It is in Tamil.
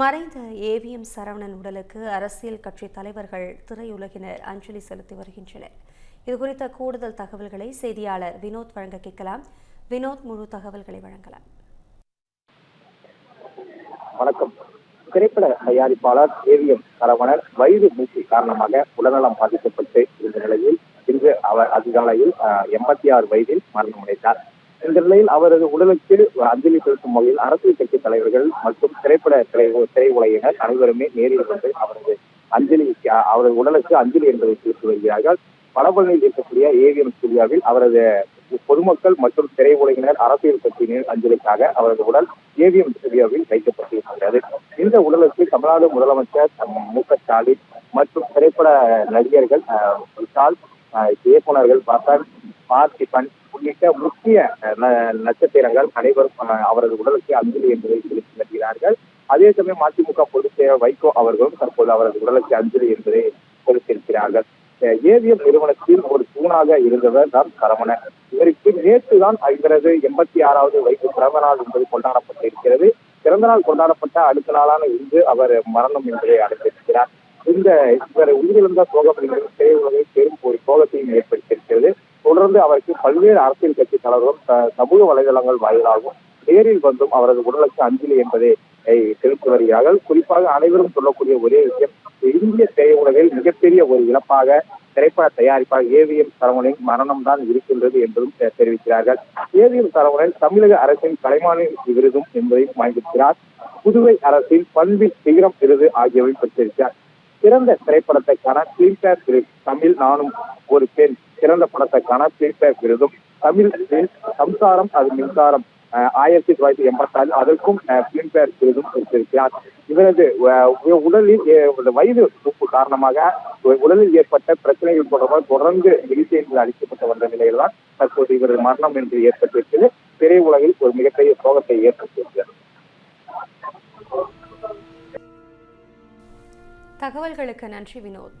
மறைந்த ஏவிஎம் சரவணன் உடலுக்கு அரசியல் கட்சி தலைவர்கள் திரையுலகினர் அஞ்சலி செலுத்தி வருகின்றனர். இதுகுறித்த கூடுதல் தகவல்களை செய்தியாளர் வினோத் வழங்க கேட்கலாம். வினோத் முழு தகவல்களை வழங்கலாம். வணக்கம். திரைப்பட தயாரிப்பாளர் ஏவிஎம் சரவணன் வயது மூச்சு காரணமாக உடல்நலம் பாதிக்கப்பட்டு இருந்த நிலையில் இன்று அவர் அதிகாலையில் எண்பத்தி ஆறு வயதில் மரணமடைந்தார். இந்த நிலையில் அவரது உடலுக்கு அஞ்சலி செலுத்தும் வகையில் அரசியல் கட்சி தலைவர்கள் மற்றும் திரைப்பட திரை உலகினர் அனைவருமே நேரில் வந்து அவரது அஞ்சலி அவரது உடலுக்கு அஞ்சலி என்பதை செலுத்தி வருகிறார்கள். வடபழனியில் இருக்கக்கூடிய ஏவிஎம் ஸ்டுடியோவில் அவரது பொதுமக்கள் மற்றும் திரையுலகினர் அரசியல் கட்சியினர் அஞ்சலிக்காக அவரது உடல் ஏவிஎம் ஸ்டுடியோவில் வைக்கப்பட்டிருக்கிறது. இந்த உடலுக்கு தமிழ்நாடு முதலமைச்சர் மு க ஸ்டாலின் மற்றும் திரைப்பட நடிகர்கள் விஷால் இயக்குநர்கள் பசன் பார்த்திபன் உள்ளிட்ட முக்கிய நட்சத்திரங்கள் அனைவரும் அவரது உடலுக்கு அஞ்சலி என்பதை செலுத்தி வருகிறார்கள். அதே சமயம் மதிமுக பொதுச் செயலர் வைகோ அவர்களும் தற்போது அவரது உடலுக்கு அஞ்சலி என்பதை செலுத்தியிருக்கிறார்கள். ஏவிஎம் நிறுவனத்தில் ஒரு தூணாக இருந்தவர் தான் சரவணன். இவருக்கு நேற்று தான் இவரது எண்பத்தி ஆறாவது வயது பிறந்த நாள் என்பது கொண்டாடப்பட்டிருக்கிறது. பிறந்த நாள் கொண்டாடப்பட்ட அடுத்த நாளான இன்று அவர் மரணம் என்பதை அடைந்திருக்கிறார். இந்த இவர் உயிரிழந்த சோகம் திரையுலகில் பெரும் ஒரு சோகத்தையும் ஏற்படுத்தியிருக்கிறது. தொடர்ந்து அவருக்கு பல்வேறு அரசியல் கட்சி தலைவர்களும் சமூக வலைதளங்கள் வாயிலாகவும் நேரில் வந்தும் அவரது உடலுக்கு அஞ்சலி என்பதை செலுத்தி வருகிறார்கள். குறிப்பாக அனைவரும் சொல்லக்கூடிய ஒரே விஷயம் இந்திய திரையுலகில் மிகப்பெரிய ஒரு இழப்பாக திரைப்பட தயாரிப்பாக ஏவிஎம் சரவணன் மரணம் தான் இருக்கின்றது என்பதும் தெரிவிக்கிறார்கள். ஏவிஎம் சரவணன் தமிழக அரசின் கலைமானி விருதும் என்பதையும் வாங்கியிருக்கிறார். புதுவை அரசின் பண்பின் சிகரம் விருது ஆகியவை பெற்றிருக்கிறார். சிறந்த திரைப்படத்தைக்கான பிலிம்பேர் தமிழ் நானும் ஒரு பெண். சிறந்த படத்துக்கான பிலிம்பேர் விருதும். தமிழ் சம்சாரம் அது மின்சாரம். ஆயிரத்தி தொள்ளாயிரத்தி எண்பத்தி ஆறு அதற்கும் பிலிம்பேர் விருதும் பெற்றிருக்கிறார் இவரது உடலில் வயது உப்பு காரணமாக உடலில் ஏற்பட்ட பிரச்சனைகள் தொடர்பாக தொடர்ந்து சிகிச்சைகள் அளிக்கப்பட்டு வந்த நிலையில் தான் தற்போது இவரது மரணம் என்று ஏற்பட்டிருக்கிறது. திரையுலகில் ஒரு மிகப்பெரிய சோகத்தை ஏற்படுத்தியிருக்கிறது. தகவல்களுக்கு நன்றி வினோத்.